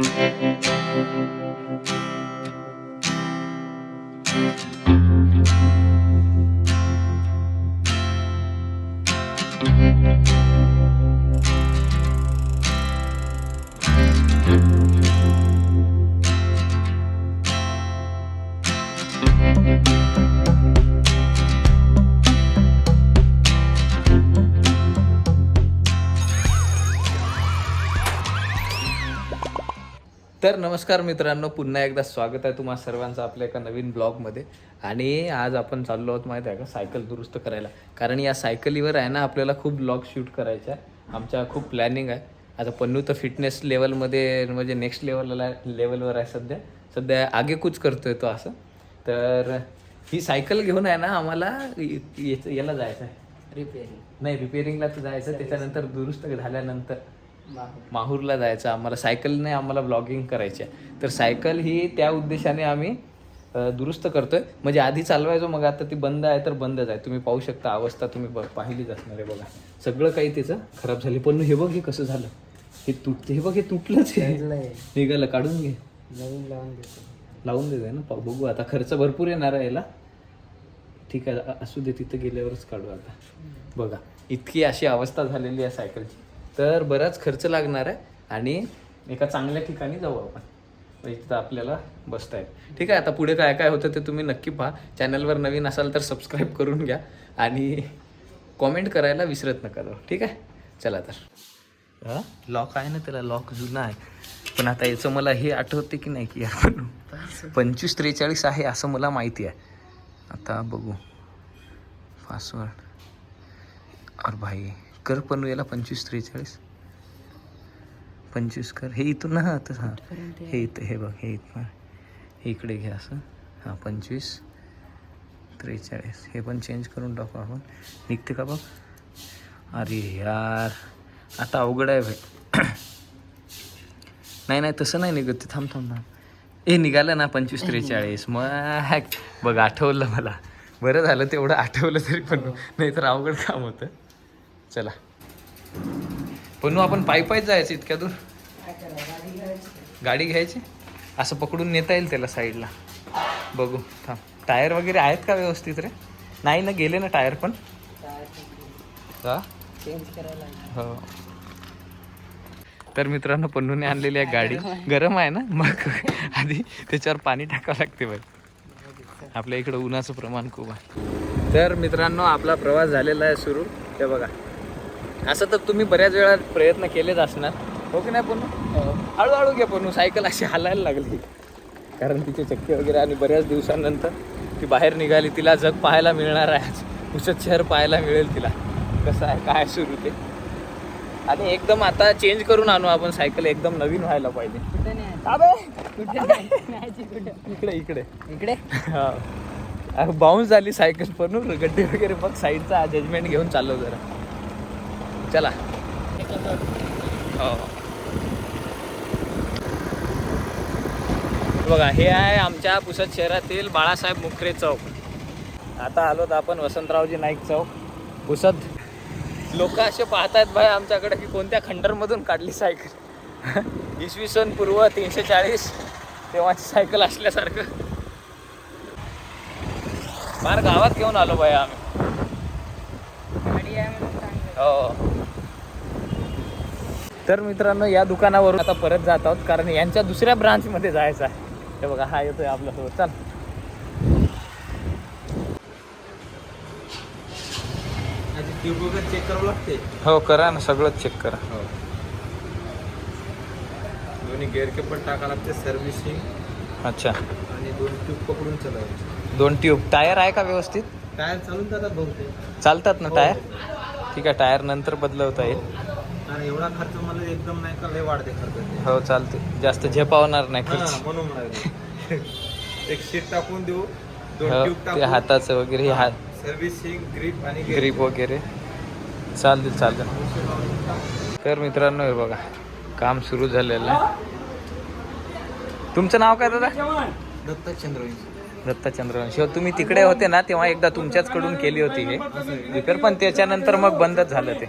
Música तर नमस्कार मित्रांनो पुन्हा एकदा स्वागत आहे तुम्हा सर्वांचं आपल्या एका नवीन ब्लॉगमध्ये. आणि आज आपण चाललो आहोत माहिती आहे का सायकल दुरुस्त करायला. कारण या सायकलीवर आहे ना आपल्याला खूप ब्लॉग शूट करायचा आहे. आमच्या खूप प्लॅनिंग आहे. आता पन्नू तर फिटनेस लेवलमध्ये म्हणजे नेक्स्ट लेवलला लेवलवर आहे सध्या. सध्या आगेकूच करतोय तो असं. तर ही सायकल घेऊन आहे ना आम्हाला याला जायचं आहे. रिपेअरिंग नाही रिपेअरिंगला तर जायचं त्याच्यानंतर दुरुस्त झाल्यानंतर माहूरला जायचं आम्हाला सायकलने आम्हाला ब्लॉगिंग करायची आहे तर सायकल ही त्या उद्देशाने आम्ही दुरुस्त करतोय. म्हणजे आधी चालवायचो मग आता ती बंद आहे तर बंदच आहे. तुम्ही पाहू शकता अवस्था तुम्ही पाहिलीच असणार आहे बघा. सगळं काही त्याचं खराब झाले. पण हे बघ हे कसं झालं? हे तुटते हे बघ हे तुटलंच आहे. निघालं काढून घे. नवीन लावून देतो. लावून देत ना. बघू. आता खर्च भरपूर येणार आहे याला. ठीक आहे असू दे तिथं गेल्यावरच काढू आता. बघा इतकी अशी अवस्था झालेली आहे सायकलची. तर बराच खर्च लागणार आहे आणि एका चांगल्या ठिकाणी जाऊ आपण. म्हणजे तिथं आपल्याला बसता येईल. ठीक आहे आता पुढे काय काय होतं ते तुम्ही नक्की पहा. चॅनलवर नवीन असाल तर सबस्क्राईब करून घ्या आणि कॉमेंट करायला विसरत नका जाऊ. ठीक आहे? चला तर. लॉक आहे ना त्याला? लॉक जुना आहे. पण आता याचं मला हे आठवते की नाही की आपण पंचवीस त्रेचाळीस आहे असं मला माहिती आहे. आता बघू. पासवर्ड अरे भाई. कर पण याला पंचवीस त्रेचाळीस. पंचवीस कर. हे इथून ना तर हां. हे इथं हे बघ हे इथं. हे इकडे घ्या असं. हां पंचवीस त्रेचाळीस. हे पण चेंज करून टाकू आपण. निघते का बघ? अरे यार आता अवघड आहे भाई नाही नाही तसं नाही निघत. ते थांब थांब थांब. ए निघालं ना पंचवीस त्रेचाळीस. मग बघ आठवलं मला. बरं झालं तेवढं आठवलं तरी पण. नाही तर अवघड काम होतं. चला. पण आपण पायी पायीच जायचं इतक्या दूर? गाडी घ्यायची? असं पकडून नेता येईल त्याला साईडला. बघू थांब. टायर वगैरे आहेत का व्यवस्थित रे? नाही ना गेले ना टायर पण? हा? हो. तर मित्रांनो पन्नूने आणलेली आहे गाडी. गरम आहे ना? मग आधी त्याच्यावर पाणी टाकावं लागते बाई आपल्या इकडं उन्हाचं प्रमाण खूप आहे. तर मित्रांनो आपला प्रवास झालेला आहे सुरू. ते बघा. असं तर तुम्ही बऱ्याच वेळा प्रयत्न केलेच असणार. हो की नाही पन्नू? हळूहळू घ्या पन्नू सायकल अशी हालायला लागली. कारण तिचे चक्के वगैरे आणि बऱ्याच दिवसांनंतर ती बाहेर निघाली तिला जग पाहायला मिळणार आहे पुसत शहर पाहायला मिळेल तिला. कसं आहे काय सुरू ते. आणि एकदम आता चेंज करून आणू आपण सायकल एकदम नवीन व्हायला पाहिजे. इकडे इकडे. इकडे? बाउन्स झाली सायकल पण गड्डे वगैरे बघ साईडचा जजमेंट घेऊन चाललो जरा. चला. हो. बघा हे आहे आमच्या पुसद शहरातील बाळासाहेब मुखरे चौक. आता आलोत आपण वसंतरावजी नाईक चौक. पुसद लोक असे पाहतायत भाई आमच्याकडे की कोणत्या खंडरमधून काढली सायकल? इसवी सन पूर्व तीनशे चाळीस तेव्हाची सायकल असल्यासारखं. फार गावात घेऊन आलो भाई आम्ही. हो. तर मित्रांनो या दुकानावरून आता परत जात आहोत कारण यांच्या दुसऱ्या ब्रांचमध्ये जायचं आहे. हे बघा हा येतोय आपल्यासोबत चाल. चेक करावं लागते हो करा ना सगळंच चेक करा. दोन्ही गेअरके पण टाका लागते सर्व्हिसिंग अच्छा. आणि दोन ट्यूब पकडून चालवायचे. दोन ट्यूब टायर आहे का व्यवस्थित? टायर चालून जातात बहुतेक. चालतात ना टायर? ठीक आहे टायर नंतर बदलवता येईल. एवढा खर्च मला एकदम नाही का लय वाढते खर्च. हो चालते. जास्त झेपावणार नाही हा, खर्च. म्हणून म्हणाले. एक शीट टाकून देऊ. दोन हो, ट्यूब ते हाताचं वगैरे हे हात. सर्व्हिसिंग ग्रीप आणि ग्रीप वगैरे. चालतील चालतील तर मित्रांनो हे बघा काम सुरू झालेलं आहे. तुमचं नाव काय दादा? दत्ता चंद्रवंशी दत्ता चंद्रवंशी हो तुम्ही तिकडे होते ना तेव्हा एकदा तुमच्याच कडून केली होती हे. विकर पण त्याच्यानंतर मग बंदच झालं ते.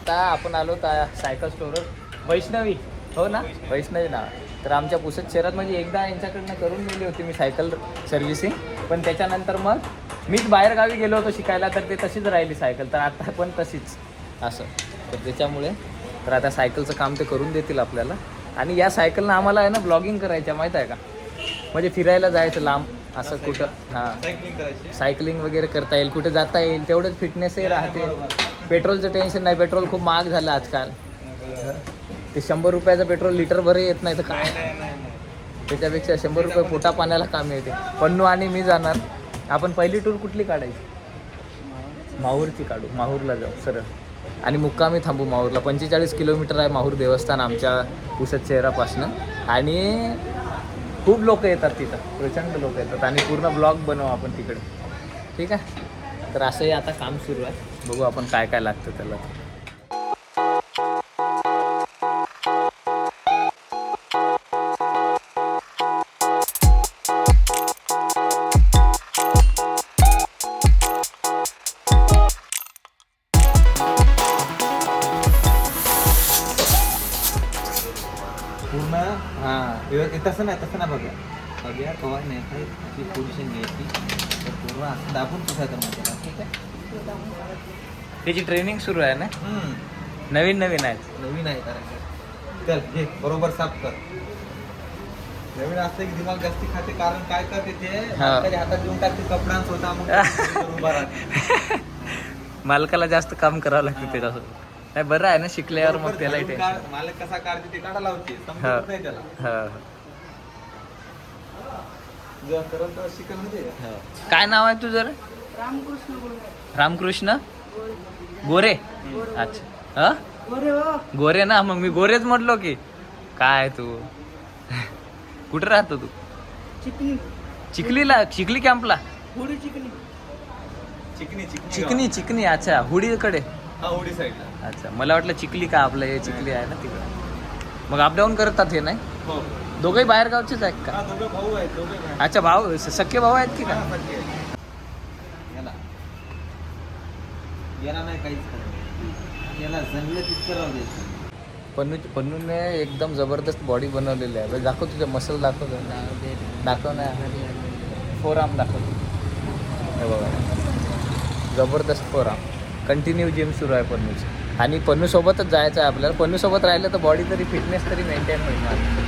आता आपण आलो त्या सायकल स्टोअरवर वैष्णवी हो ना? वैष्णवी ना. तर आमच्या पुसत शहरात म्हणजे एकदा यांच्याकडनं करून नेली होती मी सायकल सर्व्हिसिंग पण त्याच्यानंतर मग मीच बाहेर गावी गेलो होतो शिकायला तर ते तशीच राहिली सायकल. तर आता पण तशीच. असं. तर त्याच्यामुळे तर आता सायकलचं काम ते करून देतील आपल्याला. आणि या सायकलनं आम्हाला आहे ना ब्लॉगिंग करायचं माहीत आहे का? म्हणजे फिरायला जायचं लांब. असं कुठं? हां. सायकलिंग वगैरे करता येईल. कुठे जाता येईल? तेवढंच फिटनेसही राहते. पेट्रोलचं टेन्शन नाही. पेट्रोल खूप महाग झालं आजकाल. ते शंभर रुपयाचं पेट्रोल लिटर भरही येत नाही तर काय? त्याच्यापेक्षा शंभर रुपये पोटा पाण्याला काम येते. पन्नू आणि मी जाणार. आपण पहिली टूर कुठली काढायची? माहूरची. काढू. माहूरला जाऊ. सरळ. आणि मुक्कामी थांबू माहूरला. पंचेचाळीस किलोमीटर आहे माहूर देवस्थान आमच्या पुसत शहरापासनं आणि खूप लोक येतात तिथं. प्रचंड लोक येतात. आणि पूर्ण ब्लॉग बनवू आपण तिकडे. ठीक आहे? तर असंही आता काम सुरू आहे. बघू आपण काय काय लागतं त्याला. पूर्ण? हां. व्यवस्थित तसं नाही. तसं नाही बघा. बघूया कवा नाही काय ती पोझिशन घ्यायची. तर पूर्ण असं दाबून पुसायचं मग त्याला ठीक आहे? त्याची ट्रेनिंग सुरू आहे ना? हम्म. नवीन नवीन आहेत. नवीन आहे करायचं चल घे बरोबर साफ कर. नवीन असतं की दिमाग जास्ती खाते कारण काय करते ते हा. हातात देऊन टाकते कपडा स्वतः मग उभा राहते. मालकाला जास्त काम करावं लागतं त्याच्यासोबत. नाही बरं आहे ना शिकल्यावर मग काढ- मालक कसा काढते ते काढा लावते हा. नाही त्याला. हा, जेव्हा करत तेव्हा शिकल म्हणजे हा. काय नाव आहे तुझं रामकृष्ण बोल रामकृष्ण? गोरे. अच्छा. हा? हो. गोरे ना मग मी गोरेच म्हटलो की काय तू? कुठे राहतो तू? चिकनी चिखलीला चिखली कॅम्पला? चिकनी चिकनी चिकनी चिकनी चिकनी अच्छा हुडीकडे. हा उडी साईडला. अच्छा मला वाटलं चिखली का आपलं हे चिखली आहे ना तिकडे. मग अपडाऊन करतात हे नाही? हो. दोघंही बाहेर गावचेच आहेत का? हा भाऊ आहेत दोघे भाऊ. अच्छा भाऊ सख्खे भाऊ आहेत की. याला. नाही काहीच याला तितकं राहू द्यायचं पन्नू पन्नूने एकदम जबरदस्त बॉडी बनवलेली आहे. दाखव तुझे मसल दाखव. दाखव ना. फोर आर्म दाखव. हे बघा. जबरदस्त फोर आर्म कंटिन्यू जिम सुरू आहे पन्नूची आणि पन्नूसोबतच जायचं आहे आपल्याला. पन्नूसोबत राहिलं तर बॉडी तरी फिटनेस तरी मेंटेन होईल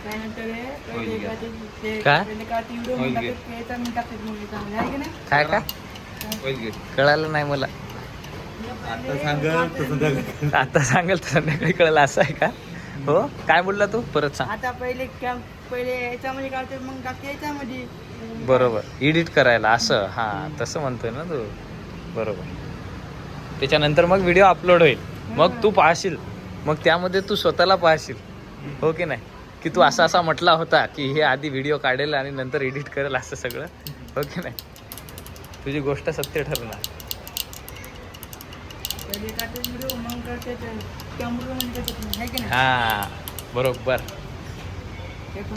होईल घे. कळालं नाही मला आता सांगल तर संध्याकाळी कळलं असं आहे का हो काय बोलला तू परत सांग आता पहिले कॅम्प पहिले याच्यामध्ये काढते मग टाकते याच्यामध्ये बरोबर एडिट करायला असं हां तसं म्हणतोय ना तू बरोबर त्याच्यानंतर मग व्हिडिओ अपलोड होईल मग तू पाहशील मग त्यामध्ये तू स्वतःला पाहशील हो की नाही की तू असा असा म्हटला होता की हे आधी व्हिडिओ काढेल आणि नंतर एडिट करेल असं सगळं. हो की नाही? तुझी गोष्ट सत्य ठरणार. हां बरोबर.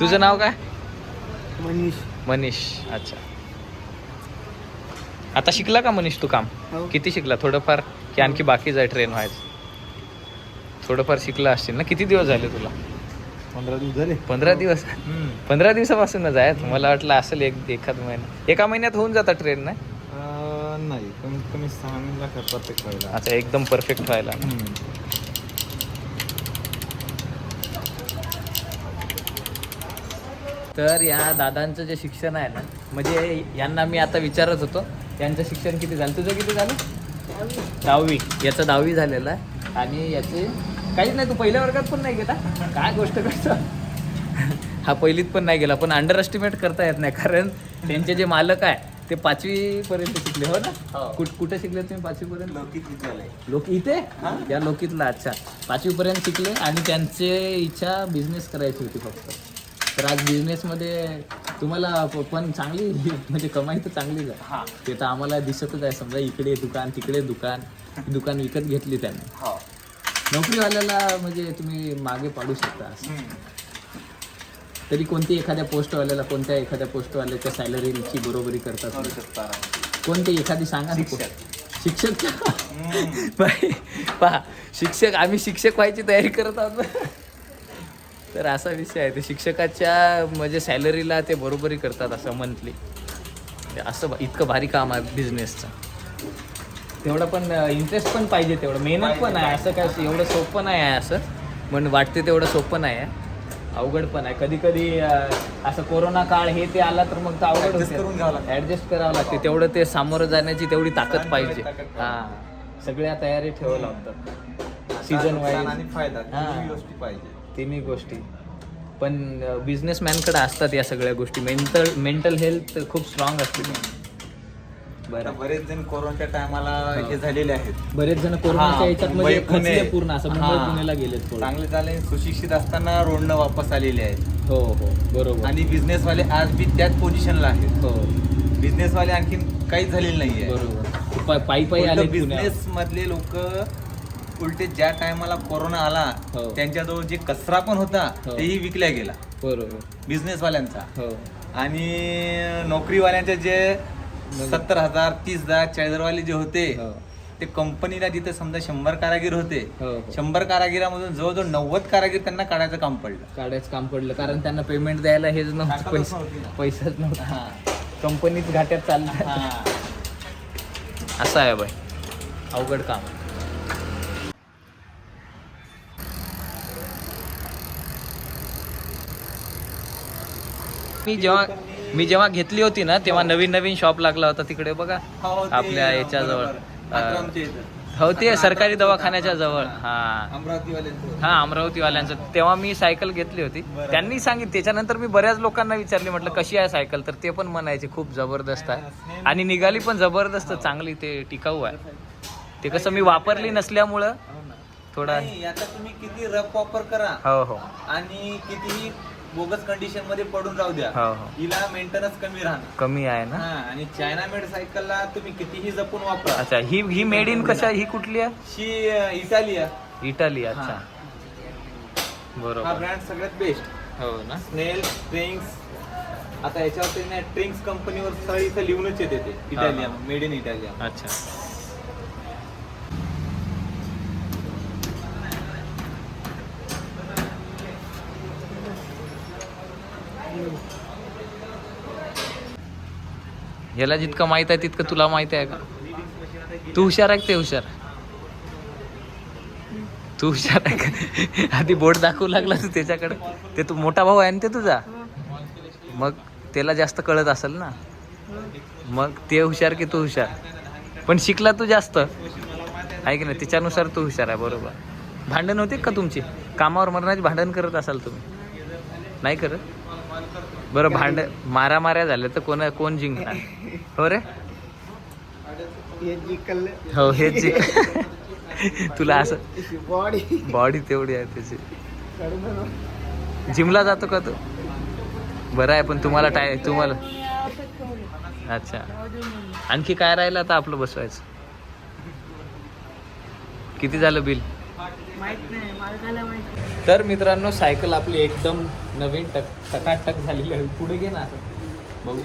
तुझं नाव काय? मनीष. मनीष. अच्छा. आता शिकला का मनीष तू काम? हो. किती शिकला? थोडंफार की आणखी बाकीच आहे ट्रेन व्हायचं थोडंफार शिकला असशील ना? किती दिवस झाले तुला? पंधरा दिवस झाले. पंधरा दिवस? पंधरा दिवसापासूनच आहे? मला वाटलं असेल एक एखाद महिना. एका महिन्यात होऊन जातात ट्रेन नाही? नाही. कमीत कमी सहा महिन्याला प्रत्येक व्हायला अच्छा एकदम परफेक्ट व्हायला. तर या दादांचं जे शिक्षण आहे ना म्हणजे यांना मी आता विचारत होतो यांचं शिक्षण किती झालं? तुझं किती झालं? दहावी. याचं दहावी झालेलं आहे. आणि याचे काहीच नाही तू पहिल्या वर्गात पण नाही गेला. काय गोष्ट करतो? हा पहिलीत पण नाही गेला पण अंडर एस्टिमेट करता येत नाही कारण त्यांचे जे मालक आहे ते पाचवी पर्यंत शिकले हो ना? हो. कुठ कुठे शिकले तुम्ही पाचवी पर्यंत लौकिक विद्यालय. लोक इथे? या लोकीतला अच्छा. पाचवी पर्यंत शिकले आणि त्यांचे इच्छा बिझनेस करायची होती फक्त. तर आज बिझनेसमध्ये तुम्हाला पण चांगली म्हणजे कमाई तर चांगलीच आहे. हा. ते तर आम्हाला दिसतच आहे समजा इकडे दुकान तिकडे दुकान. दुकान विकत घेतली त्यांनी. हो. नोकरीवाल्याला म्हणजे तुम्ही मागे पाडू शकता असं. तरी कोणती एखाद्या पोस्टवाल्याला कोणत्या एखाद्या पोस्टवाल्याच्या सॅलरीची बरोबरी करतात करू शकतो. कोणती एखादी सांगा ना शिक्षक. शिक्षक हम्म. बाई, पहा शिक्षक आम्ही शिक्षक व्हायची तयारी करत आहोत. तर असा विषय आहे ते शिक्षकाच्या म्हणजे सॅलरीला ते बरोबरी करतात असं मंथली असं इतकं भारी काम आहे बिझनेसचं तेवढं पण इंटरेस्ट पण पाहिजे तेवढं. मेहनत पण आहे. असं काय एवढं सोपं नाही आहे असं. पण वाटते तेवढं सोपं नाही आहे. अवघड पण आहे. कधी कधी असं कोरोना काळ हे ते आला तर मग तर अवघड. ऍडजस्ट करावं लागते. तेवढं ते सामोरं जाण्याची तेवढी ताकद पाहिजे. हा. सगळ्या तयारी ठेवावं लागतात सीझन वाईज आणि फायदा. हा. गोष्टी पाहिजे. तिन्ही गोष्टी. पण बिझनेसमॅनकडे असतात या सगळ्या गोष्टी. मेंटल मेंटल हेल्थ खूप स्ट्रॉंग असते. बरं. बरेच जण कोरोनाच्या टायमाला हे. झालेले आहेत. बरेच जण कोरोनाच्या याच्यात मुंबई, म्हणजे पुणे. खचले पूर्ण. असं मुंबई हा. पुण्याला गेलेत थोडे. चांगले झाले. सुशिक्षित असताना रोडनं वापस आलेले आहेत. हो हो. बरोबर. आणि बिझनेसवाले आज बी त्याच पोझिशनला आहेत. हो. बिझनेसवाले आणखीन काहीच झालेले नाहीये. बरोबर. पा- पायी पायी आले पुण्यात. बिझनेस मधले लोक उलटे ज्या टायमाला कोरोना आला हो. त्यांच्याजवळ जे कचरा पण होता हो. तेही विकल्या गेला. बरोबर. बिझनेसवाल्यांचा हो. आणि नोकरीवाल्यांचे जे सत्तर हजार तीस हजार चाळीस हजारवाले जे होते हो ते कंपनीला जिथे समजा शंभर कारागीर होते हो हो शंभर कारागिरामधून जवळजवळ नव्वद कारागीर त्यांना काढायचं काम पडलं काढायचं काम पडलं कारण त्यांना पेमेंट द्यायला हेच नव्हतं पैसा. पैसाच नव्हता. कंपनीत घाट्यात चाललं हा. असं आहे बाई अवघड काम. मी जेव्हा मी जेव्हा घेतली होती ना तेव्हा नवीन नवीन शॉप लागला होता तिकडे बघा. हो, आपल्या. आश्रमच्या इथं. हो ते सरकारी दवाखान्याच्या जवळ. हा. हा अमरावतीवाल्यांचं. तेव्हा मी सायकल घेतली होती. त्यांनी सांगितलं त्याच्यानंतर मी बऱ्याच लोकांना विचारले म्हटलं कशी आहे सायकल? तर ते पण म्हणायचे खूप जबरदस्त आहे. आणि निघाली पण जबरदस्त चांगली ते टिकाऊ आहे. ते कसं मी वापरली नसल्यामुळं थोडा याचा तुम्ही किती रफ वापर करा. हो हो. आणि कितीही बोगस कंडिशनमध्ये पडून राहू द्या. हो हो. हिला मेंटेनन्स कमी राहणार. कमी आहे ना? हा आणि चायना मेड सायकलला तुम्ही कितीही जपून वापरा. अच्छा ही ही मेड इन कशा ही कुठली आहे? शी अ, इटाली अच्छा. हा. हा बरोबर ब्रँड सगळ्यात बेस्ट हो ना? स्नेल ट्रिंक्स आता याच्यावरती नाही ट्रिंक्स कंपनीवर स्थळ इथं लिहूनच येते ते. इटालियन मेड इन इटालियन अच्छा. याला जितकं माहीत आहे तितकं तुला माहीत आहे का? तू हुशार आहे का ते हुशार? तू हुशार आहे का? आधी बोट दाखवू लागला तू त्याच्याकडे. ते तू मोठा भाऊ आहे ना ते तुझा? मग त्याला जास्त कळत असेल ना? मग ते हुशार की तू हुशार? पण शिकला तू जास्त. आहे की नाही? त्याच्यानुसार तू हुशार आहे बरोबर. भांडण होते का तुमची? कामावर मरणाची भांडण करत असाल तुम्ही? नाही करत? बरं भांड मारा माऱ्या झाल्या तर कोण कोण जिंकणार? हो रे? हो हे जिंक तुला असं बॉडी बॉडी तेवढी आहे त्याची. जिमला जातो का तू? बरं आहे पण तुम्हाला टाय तुम्हाला अच्छा. आणखी काय राहिलं आता आपलं बसवायचं? किती झालं बिल? तर मित्रांनो सायकल आपली एकदम नवीन टक टकाटक झालेली आहे. पुढे घे ना असं. बघू.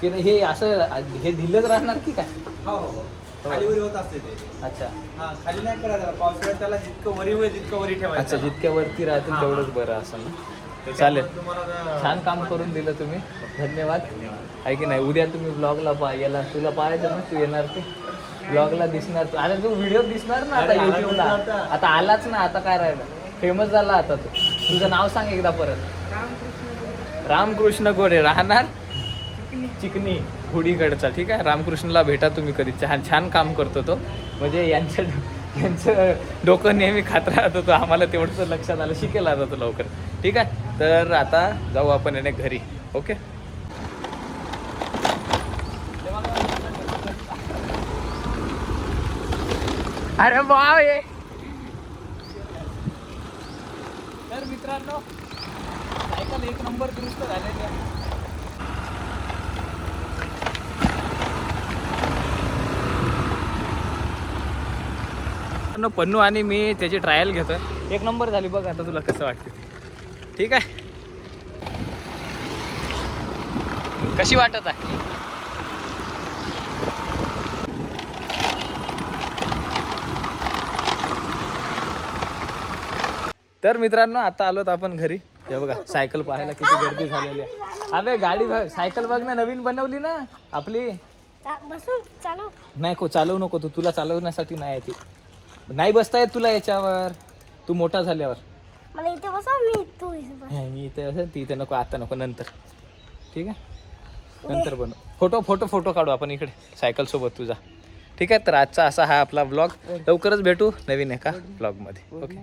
की नाही, हे असं हे दिलंच राहणार की काय? हो हो खाली वरी होत असते ते. अच्छा. हा खाली नाही करायचं. पावसाळ्यात त्याला जितकं वरी होईल तितकं वरी ठेवायचं. अच्छा जितक्या वरती राहतील. तेवढंच बरं असं ना? चालेल. तुम्हाला छान काम करून दिलं तुम्ही. धन्यवाद. आहे की नाही? उद्या तुम्ही ब्लॉगला पा याला तुला पाहायचं ना? तू येणार ते? ब्लॉगला दिसणार तू. आता तू व्हिडिओ दिसणार ना आता युट्यूबला आता. आलाच ना आता काय राहिलं? फेमस झाला आता तू. तुझं नाव सांग एकदा परत. रामकृष्ण रामकृष्ण गोडे राहणार? चिकनी. हुडीकडचा ठीक आहे? रामकृष्णला भेटा तुम्ही कधी. छान छान काम करतो तो. म्हणजे यांचं यांचं डोकं नेहमी खात राहत होतं आम्हाला तेवढंच लक्षात आलं. शिकेल आता तो लवकर. ठीक आहे? तर आता जाऊ आपण याने घरी. ओके? अरे वाव ये तर मित्रांनो सायकल एक नंबर दुरुस्त झालेली आहे. पन्नू आणि मी त्याची ट्रायल घेतोय. एक नंबर झाली बघ आता तुला कसं वाटतं ठीक आहे? कशी वाटत आहे? तर मित्रांनो आता आलोत आपण घरी. हे बघा सायकल पाहायला किती गर्दी झालेली आहे. अबे गाडी बघ सायकल बघ ना नवीन बनवली ना आपली. नाही को चालवू नको तू तुला चालवण्यासाठी नाही आहे ती. नाही बसता येत तुला याच्यावर. तू मोठा झाल्यावर. मला इथे बसा मी तू मी इथे असेल ती इथे नको आता नको नंतर. ठीक आहे? नंतर बनव. फोटो फोटो फोटो काढू आपण इकडे सायकल सोबत तुझा. ठीक आहे? तर आजचा असा हा आपला ब्लॉग लवकरच भेटू नवीन एका ब्लॉगमध्ये ओके.